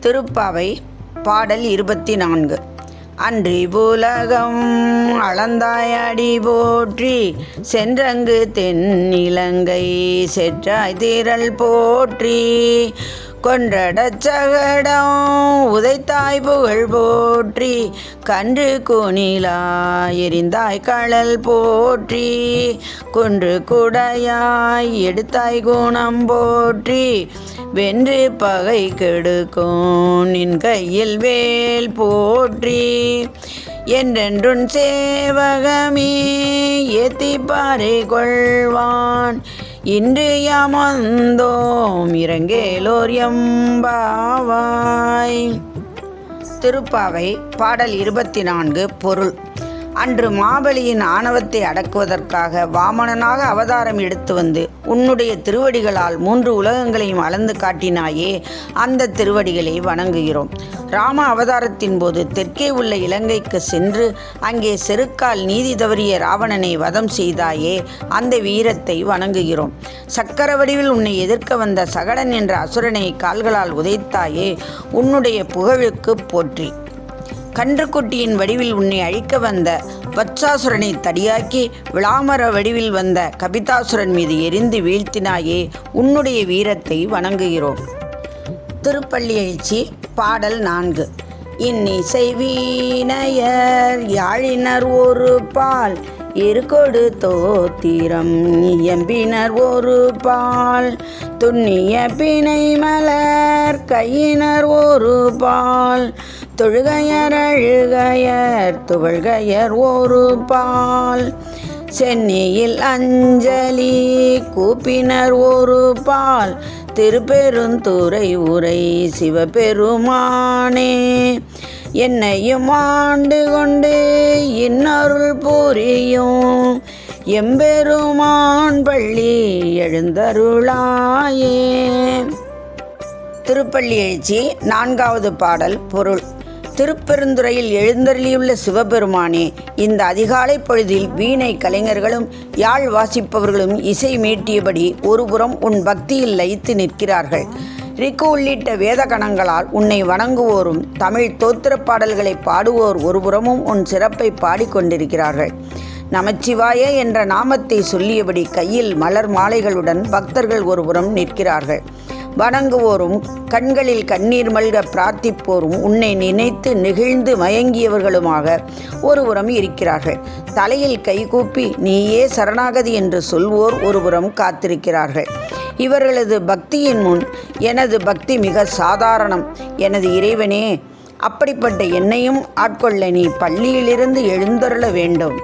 திருப்பாவை பாடல் இருபத்தி நான்கு அன்றி புலகம் அளந்தாயடி போற்றி சென்றங்கு தென்னிலங்கை செற்றாய் திரள் போற்றி. கொன்றடச் சகடம். உதைத்தாய் புகழ் போற்றி கன்று குனிலா எரிந்தாய் கடல் போற்றி. குன்று குடையாய் எடுத்தாய் குணம் போற்றி. வென்று பகை கெடுக்கும் நின் கையில் வேல் போற்றி. என்றென்றுன் சேவகமே ஏத்திப்பாறை கொள்வான். இன்று யாமந்தோம் இறங்கேலோர் எம்பாவாய். திருப்பாவை பாடல் இருபத்தி நான்கு பொருள். அன்று மாபலியின் ஆணவத்தை அடக்குவதற்காக வாமனனாக அவதாரம் எடுத்து வந்து உன்னுடைய திருவடிகளால் மூன்று உலகங்களையும் அளந்து காட்டினாயே அந்த திருவடிகளை வணங்குகிறோம். ராம அவதாரத்தின் போது தெற்கே உள்ள இலங்கைக்கு சென்று அங்கே செருக்கால் நீதி தவறிய ராவணனை வதம் செய்தாயே அந்த வீரத்தை வணங்குகிறோம். சக்கர வடிவில் உன்னை எதிர்க்க வந்த சகடன் என்ற அசுரனை கால்களால் உதைத்தாயே உன்னுடைய புகழுக்கு போற்றி. கன்றுக்குட்டியின் வடிவில் உன்னை அழிக்க வந்த வத்சாசுரனை தடியாக்கி விளாமர வடிவில் வந்த கபிதாசுரன் மீது எரிந்து வீழ்த்தினாயே உன்னுடைய வீரத்தை வணங்குகிறோம். திருப்பள்ளி எழுச்சி பாடல் நான்கு. இன்னிசை வீணையர் யாழினர் ஒரு பால் இருக்கொடு தோத்திரம் எம்பினர் ஒரு பால். துண்ணிய பிணை மலர் கையினர் ஒரு பால் தொழுகையர் அழுகையர் துவழ்கையர் ஒரு பால். சென்னையில் அஞ்சலி கூப்பினர் ஒரு பால். திருப்பெருந்துறை உரை சிவபெருமானே. என்னையும் ஆண்டு கொண்டு இன்னொருள் புரியும். எம்பெருமான் பள்ளி எழுந்தருளாயே. திருப்பள்ளி எழுச்சி நான்காவது பாடல் பொருள். திருப்பெருந்துறையில் எழுந்தருளியுள்ள சிவபெருமானே இந்த அதிகாலை பொழுதில் வீணை கலைஞர்களும் யாழ் வாசிப்பவர்களும் இசை மீட்டியபடி ஒருபுறம் உன் பக்தியில் லயித்து நிற்கிறார்கள். ரிக்கு உள்ளிட்ட வேத கணங்களால் உன்னை வணங்குவோரும் தமிழ் தோத்திரப் பாடல்களை பாடுவோர் ஒருபுறமும் உன் சிறப்பை பாடிக்கொண்டிருக்கிறார்கள். நமச்சிவாய என்ற நாமத்தை சொல்லியபடி கையில் மலர் மாலைகளுடன் பக்தர்கள் ஒருபுறம் நிற்கிறார்கள். வணங்குவோரும் கண்களில் கண்ணீர் மல்க பிரார்த்திப்போரும் உன்னை நினைத்து நெகிழ்ந்து மயங்கியவர்களுமாக ஒருபுறம் இருக்கிறார்கள். தலையில் கைகூப்பி நீயே சரணாகதி என்று சொல்வோர் ஒருபுறம் காத்திருக்கிறார்கள். இவர்களது பக்தியின் முன் எனது பக்தி மிக சாதாரணம். எனது இறைவனே அப்படிப்பட்ட என்னையும் ஆட்கொள்ள நீ பள்ளியிலிருந்து எழுந்தருள வேண்டும்.